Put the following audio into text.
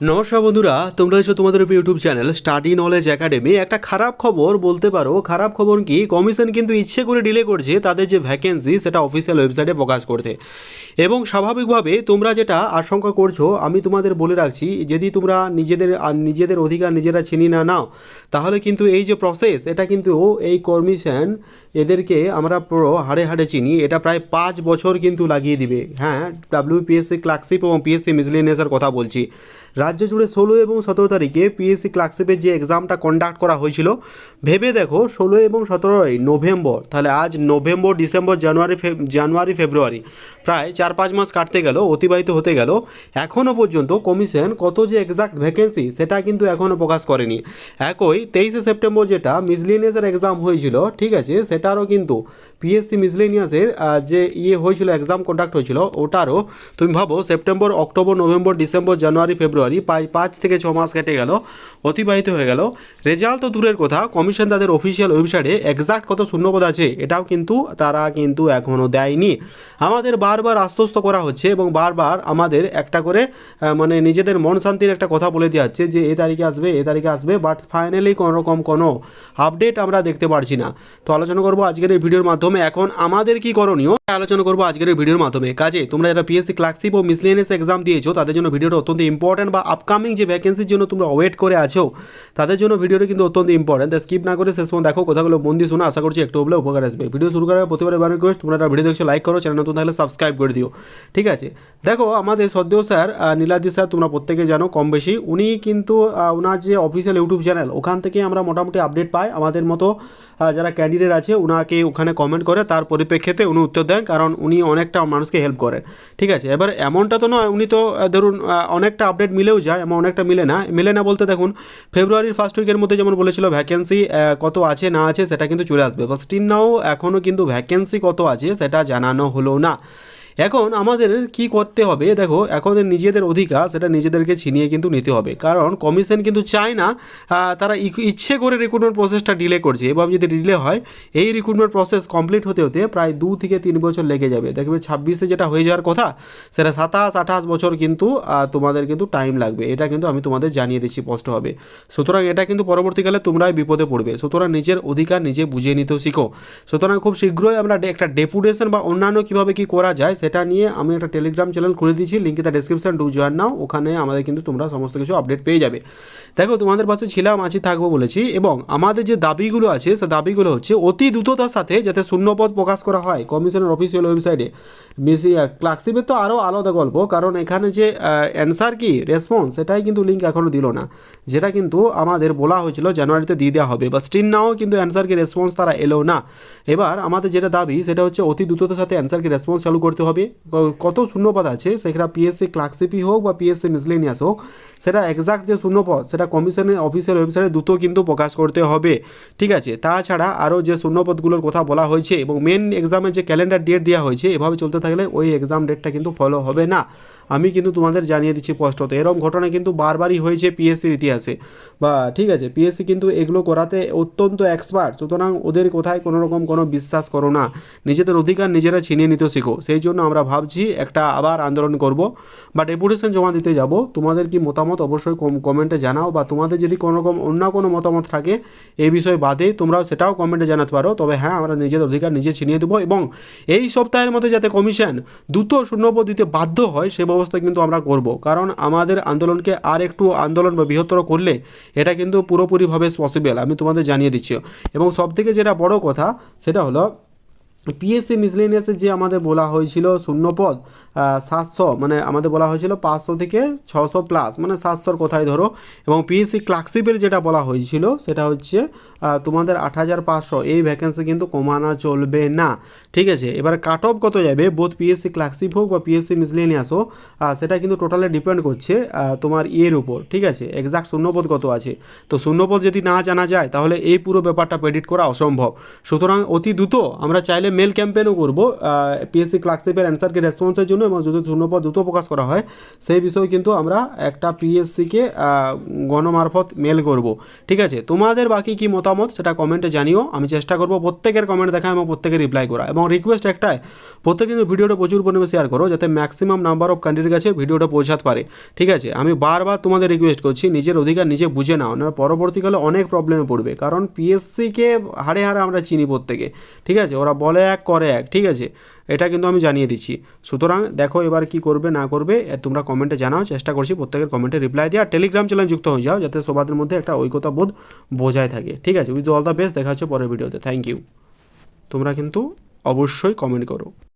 নমস্কার বন্ধুরা, তোমরা এসো তোমাদের YouTube channel study knowledge academy একটা খারাপ খবর বলতে পারো, খারাপ খবর কি? কমিশন কিন্তু ইচ্ছে করে ডিলে করছে তাদের যে ভ্যাকেন্সি সেটা অফিসিয়াল ওয়েবসাইটে প্রকাশ করতে। এবং স্বাভাবিকভাবে তোমরা যেটা আশঙ্কা করছ, আমি তোমাদের বলে রাখছি, যদি তোমরা নিজেদের নিজেদের অধিকার নিজেরা চিনি না নাও, তাহলে কিন্তু এই যে প্রসেস এটা কিন্তু এই কমিশন এদেরকে আমরা পুরো হাড়ে হাড়ে চিনি। এটা প্রায় পাঁচ বছর কিন্তু লাগিয়ে দিবে। হ্যাঁ ডাব্লিউপিএসসি ক্লার্কশিপ এবং পিএসসি মিসলিনিয়াসের কথা বলছি। রাজ্য জুড়ে ষোলো এবং সতেরো তারিখে পিএসসি ক্লার্কশিপের যে এক্সামটা কন্ডাক্ট করা হয়েছিল, ভেবে দেখো ষোলো এবং সতেরোই নভেম্বর তাহলে আজ নভেম্বর ডিসেম্বর জানুয়ারি জানুয়ারি ফেব্রুয়ারি প্রায় চার পাঁচ মাস কাটতে গেল, অতিবাহিত হতে গেল। এখনও পর্যন্ত কমিশন কত যে এক্সাক্ট ভ্যাকেন্সি সেটা কিন্তু এখনও প্রকাশ করেনি। একই তেইশে সেপ্টেম্বর যেটা মিসলিনিয়াসের এক্সাম হয়েছিল, ঠিক আছে, সেটারও কিন্তু পিএসসি মিসলিনিয়াসের যে ইয়ে হয়েছিল এক্সাম কন্ডাক্ট হয়েছিল, ওটারও তুমি ভাবো September October November December January February প্রায় পাঁচ থেকে ছ মাস কেটে গেল, অতিবাহিত হয়ে গেল। রেজাল্ট তো দূরের কথা, কমিশন তাদের অফিসিয়াল ওয়েবসাইটে এক্সাক্ট কত শূন্যপদ আছে, এটাও কিন্তু তারা কিন্তু এখনও দেয়নি। আমাদের বারবার আশ্বস্ত করা হচ্ছে এবং বারবার আমাদের একটা করে মানে নিজেদের মন শান্তির একটা কথা বলে দেওয়া হচ্ছে যে, এ তারিখে আসবে, এ তারিখে আসবে বাট ফাইনালি কোনো রকম কোনো আপডেট আমরা দেখতে পারছি না। তো আলোচনা করব আজকের এই ভিডিওর মাধ্যমে। এখন আমাদের কি করণীয়? আলোচনা করব আজকের এই ভিডিওর মাধ্যমে। কাজে, তোমরা যারা পিএসসি ক্লার্কশিপ ও মিসলেনিয়াস এক্সাম দিয়েছ, তাদের জন্য ভিডিওটা অত্যন্ত ইম্পর্টেন্ট বা আপকামিং যে ভ্যাকেন্সির জন্য তোমরা ওয়েট করে আছো, তাদের জন্য ভিডিওটা কিন্তু অত্যন্ত ইম্পর্টেন্ট স্কিপ না করে শেষ দেখো কথাগুলো দিয়ে শোনো। আশা করছি একটু হলেও উপকার আসবে। ভিডিও শুরু করার প্রতিবারে বারো রিকোয়েস্ট তোমরা ভিডিও দেখছ লাইক করো চ্যানেল নতুন থাকলে সাবস্ক্রাইব করে দিও। ঠিক আছে? দেখো, আমাদের সদ্য স্যার নীলাদি স্যার, তোমরা প্রত্যেকে জানো কম বেশি। উনি কিন্তু ওনার যে অফিসিয়াল ইউটিউব চ্যানেল ওখান থেকে আমরা মোটামুটি আপডেট পাই। আমাদের মতো যারা ক্যান্ডিডেট আছে ওনাকে ওখানে কমেন্ট করে, তার পরিপ্রেক্ষিতে উনি উত্তর দেন, কারণ উনি অনেকটা মানুষকে হেল্প করেন। ঠিক আছে? এবার এমনটা তো নয়, উনি তো ধরুন অনেকটা আপডেট মিলেও যায় এমন অনেকটা মিলে না। মিলে না বলতে দেখুন ফেব্রুয়ারির ফার্স্ট উইকের মধ্যে যেমন বলেছিল ভ্যাকেন্সি কত আছে না আছে সেটা কিন্তু চলে আসবে। বা স্টিল নাও এখনও কিন্তু ভ্যাকেন্সি কত আছে সেটা জানানো হলো না। এখন আমাদের কি করতে হবে? দেখো, এখন নিজেদের অধিকার সেটা নিজেদেরকে ছিনিয়ে কিন্তু নিতে হবে। কারণ কমিশন কিন্তু চায় না তারা ইচ্ছে করে রিক্রুটমেন্ট প্রসেসটা ডিলে করছে। এভাবে যদি ডিলে হয়, এই রিক্রুটমেন্ট প্রসেস কমপ্লিট হতে হতে প্রায় দু থেকে তিন বছর লেগে যাবে। দেখবে ছাব্বিশে যেটা হয়ে যাওয়ার কথা, সেটা সাতাশ, আঠাশ বছর কিন্তু তোমাদের কিন্তু টাইম লাগবে। এটা কিন্তু আমি তোমাদের জানিয়ে দিচ্ছি স্পষ্ট হবে সুতরাং এটা কিন্তু পরবর্তীকালে তোমরাই বিপদে পড়বে। সুতরাং নিজের অধিকার নিজে বুঝিয়ে নিতেও শিখো। সুতরাং খুব শীঘ্রই আমরা একটা ডেপুটেশন বা অন্যান্য কীভাবে কী করা যায় সেটা নিয়ে আমি একটা টেলিগ্রাম চ্যানেল খুলে দিয়েছি লিঙ্কে তার ডিসক্রিপশন ডু জয়েন নাও, ওখানে আমাদের কিন্তু তোমরা সমস্ত কিছু আপডেট পেয়ে যাবে। দেখো, তোমাদের পাশে ছিলাম, আছি, থাকব বলেছি, এবং আমাদের যে দাবিগুলো আছে, সে দাবিগুলো হচ্ছে অতি দ্রুততার সাথে যাতে শূন্যপদ প্রকাশ করা হয় কমিশনের অফিসিয়াল ওয়েবসাইটে মিসি ক্লার্কশিপের তো আরও আলাদা গল্প, কারণ এখানে যে অ্যান্সার কি রেসপন্স সেটাই কিন্তু লিঙ্ক এখনও দিল না। যেটা কিন্তু আমাদের বলা হয়েছিল জানুয়ারিতে দিয়ে দেওয়া হবে বা স্টিল নাও কিন্তু অ্যান্সারকে রেসপন্স তারা এলো না। এবার আমাদের যেটা দাবি, সেটা হচ্ছে অতি দ্রুততার সাথে অ্যান্সারকে রেসপন্স চালু করতে হবে। ক- কত শূন্যপদ আছে, সেটা পিএসসি ক্লার্কশিপই হোক বা পিএসসি মিসলেনিয়াস হোক, সেটা এক্সাক্ট যে শূন্যপদ, সেটা কমিশনের অফিসিয়াল ওয়েবসাইটে দ্রুত কিন্তু প্রকাশ করতে হবে। ঠিক আছে? তাছাড়া আরও যে শূন্যপদগুলোর কথা বলা হয়েছে এবং মেন এক্সামের যে ক্যালেন্ডার ডেট দেওয়া হয়েছে, এভাবে চলতে থাকলে ওই এক্সাম ডেটটা কিন্তু ফলো হবে না। আমি কিন্তু তোমাদের জানিয়ে দিচ্ছি স্পষ্টত এরকম ঘটনা কিন্তু বারবারই হয়েছে পিএসসির ইতিহাসে। বা ঠিক আছে পিএসসি কিন্তু এগুলো করাতে অত্যন্ত এক্সপার্ট সুতরাং ওদের কোথায় কোনো রকম কোনো বিশ্বাস করো না। নিজেদের অধিকার নিজেরা ছিনিয়ে নিতে শেখো। সেই জন্য আমরা ভাবছি একটা আবার আন্দোলন করব। বা ডেপুটেশন জমা দিতে যাব। তোমাদের কি মতামত অবশ্যই কম- কমেন্টে জানাও। বা তোমাদের যদি কোনো রকম অন্য কোনো মতামত থাকে এই বিষয়ে বাদে, তোমরাও সেটাও কমেন্টে জানাতে পারো। তবে হ্যাঁ আমরা নিজেদের অধিকার নিজে ছিনিয়ে দেবো এবং এই সপ্তাহের মধ্যে যাতে কমিশন দ্রুত শূন্যপদ দিতে বাধ্য হয়, সে ব্যবস্থা কিন্তু আমরা করব। কারণ আমাদের আন্দোলনকে আর একটু আন্দোলন বা বৃহত্তর করলে এটা কিন্তু পুরোপুরিভাবে পসিবল আমি তোমাদের জানিয়ে দিচ্ছি। এবং সবথেকে যেটা বড় কথা, সেটা হলো পিএসসি মিসলেনিয়াসে যে আমাদের বলা হয়েছিল শূন্যপদ সাতশো মানে আমাদের বলা হয়েছিল পাঁচশো থেকে ছশো প্লাস মানে সাতশোর কথাই ধরো। এবং পিএসসি ক্লার্কশিপের যেটা বলা হয়েছিল, সেটা হচ্ছে তোমাদের আট হাজার পাঁচশো। এই ভ্যাকেন্সি কিন্তু কমানো চলবে না। ঠিক আছে? এবার কাট অফ কত যাবে? বোধ পিএসসি ক্লার্কশিপ হোক বা পিএসসি মিসলেনিয়াস হোক সেটা কিন্তু টোটালে ডিপেন্ড করছে তোমার ইয়ের উপর। ঠিক আছে? এক্সাক্ট শূন্যপদ কত আছে? তো শূন্যপদ যদি না জানা যায়, তাহলে এই পুরো ব্যাপারটা প্রেডিক্ট করা অসম্ভব। সুতরাং অতি দ্রুত আমরা চাইলে মেল ক্যাম্পেনও করব পিএসসি ক্লার্কশিপের অ্যান্সারকে রেসপন্সের জন্য এবং যদি শূন্যপদ দ্রুত প্রকাশ করা হয়, সেই বিষয়ে কিন্তু আমরা একটা পিএসসিকে গণমারফত মেল করব। ঠিক আছে? তোমাদের বাকি কি মতামত সেটা কমেন্টে জানিও। আমি চেষ্টা করব প্রত্যেকের কমেন্ট দেখা এবং প্রত্যেকের রিপ্লাই করা। এবং রিকোয়েস্ট একটাই, প্রত্যেকে কিন্তু ভিডিওটা প্রচুর পরিমাণে শেয়ার করো যাতে ম্যাক্সিমাম নাম্বার অফ কান্ট্রির কাছে ভিডিওটা পৌঁছাতে পারে। ঠিক আছে? আমি বারবার তোমাদের রিকোয়েস্ট করছি, নিজের অধিকার নিজে বুঝে নাও, না পরবর্তীকালে অনেক প্রবলেমে পড়বে। কারণ পিএসসিকে হাড়ে হাড়ে আমরা চিনি প্রত্যেকে। ঠিক আছে? ওরা বলে এক, করে এক, ঠিক আছে? এটা কিন্তু আমি জানিয়ে দিচ্ছি। সুতরাং দেখো এবার কি করবে, না করবে তোমরা কমেন্টে জানাও, চেষ্টা করছি প্রত্যেকের কমেন্টে রিপ্লাই দিয়ে আর টেলিগ্রাম চ্যানেল যুক্ত হয়ে যাও, যাতে সবাদের মধ্যে একটা ঐক্যতা বোধ বোঝায় থাকে। ঠিক আছে? উইথ অল দ্য বেস্ট দেখা হচ্ছে পরের ভিডিওতে থ্যাংক ইউ তোমরা কিন্তু অবশ্যই কমেন্ট করো।